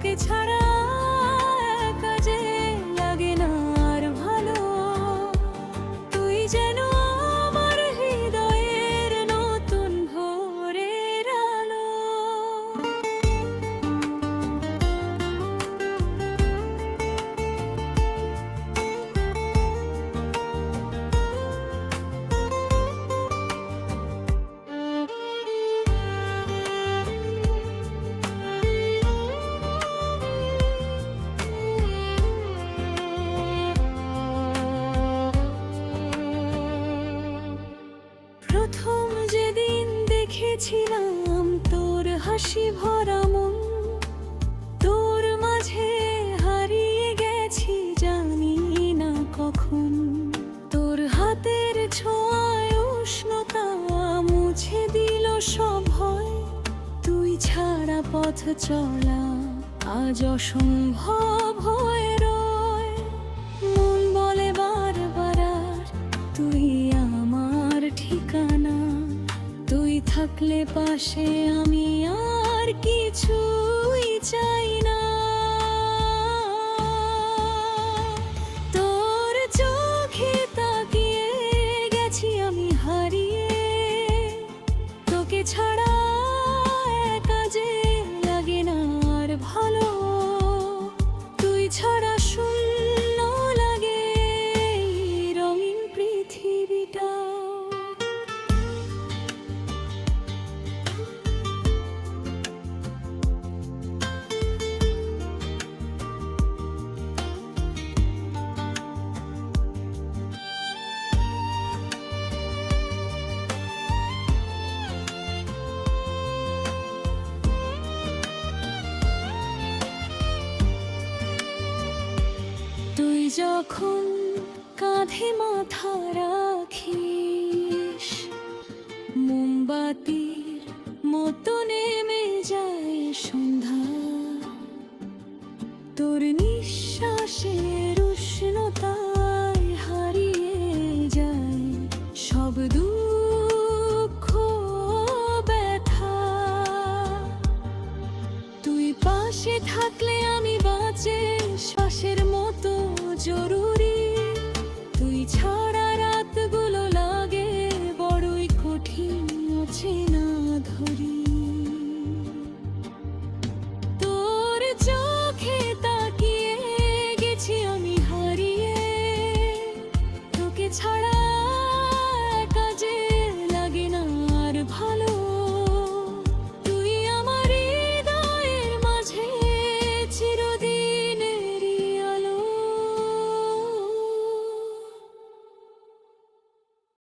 que echar. হাসি ভরা মন। তোর মাঝে হারিয়ে গেছি জানি না কখন। তোর হাতের ছোঁয়ায় উষ্ণতা মুছে দিল সব ভয়। তুই ছাড়া পথ চলা আজ অসম্ভব হয়ে থাকলে পাশে আমি আর কিছুই চাই যখন কাঁধে মাথা রাখিস মোমবাতির মতো নেমে যায় সন্ধ্যা। তোর নিঃশ্বাসের উষ্ণতায়